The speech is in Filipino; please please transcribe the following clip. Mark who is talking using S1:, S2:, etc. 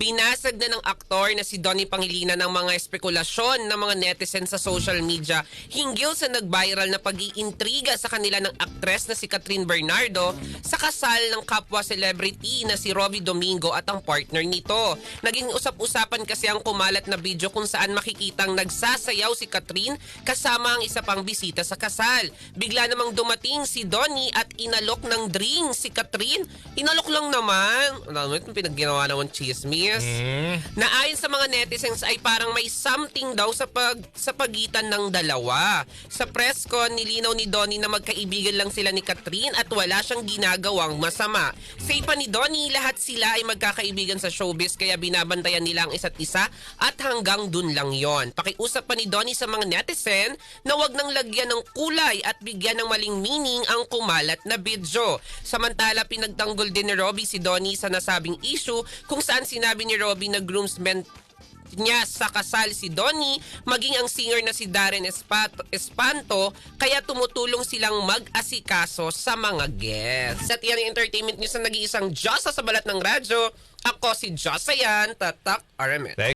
S1: Binasag na ng aktor na si Donnie Pangilinan ng mga espekulasyon ng mga netizen sa social media hinggil sa nag-viral na pag-iintriga sa kanila ng aktres na si Catherine Bernardo sa kasal ng kapwa celebrity na si Robbie Domingo at ang partner nito. Naging usap-usapan kasi ang kumalat na video kung saan makikitang nagsasayaw si Catherine kasama ang isa pang bisita sa kasal. Bigla namang dumating si Donnie at inalok ng drink si Catherine. Inalok lang naman. Alam mo, itong pinagginawa naman chismis. Na ayon sa mga netizens ay parang may something daw sa pag sa pagitan ng dalawa. Sa press con, nilinaw ni Donnie na magkaibigan lang sila ni Catherine at wala siyang ginagawang masama. Say pa ni Donnie, lahat sila ay magkakaibigan sa showbiz kaya binabantayan nila ang isa't isa at hanggang dun lang yon. Pakiusap pa ni Donnie sa mga netizen na wag nang lagyan ng kulay at bigyan ng maling meaning ang kumalat na video. Samantala, pinagtanggol din ni Robbie si Donnie sa nasabing issue kung saan sinabi ni Robbie na groomsmen niya sa kasal si Donnie, maging ang singer na si Darren Espanto, kaya tumutulong silang mag-asikaso sa mga guests. At yan entertainment news na nag-iisang Diyosa sa balat ng radyo. Ako si Josayan, Tatak RMN.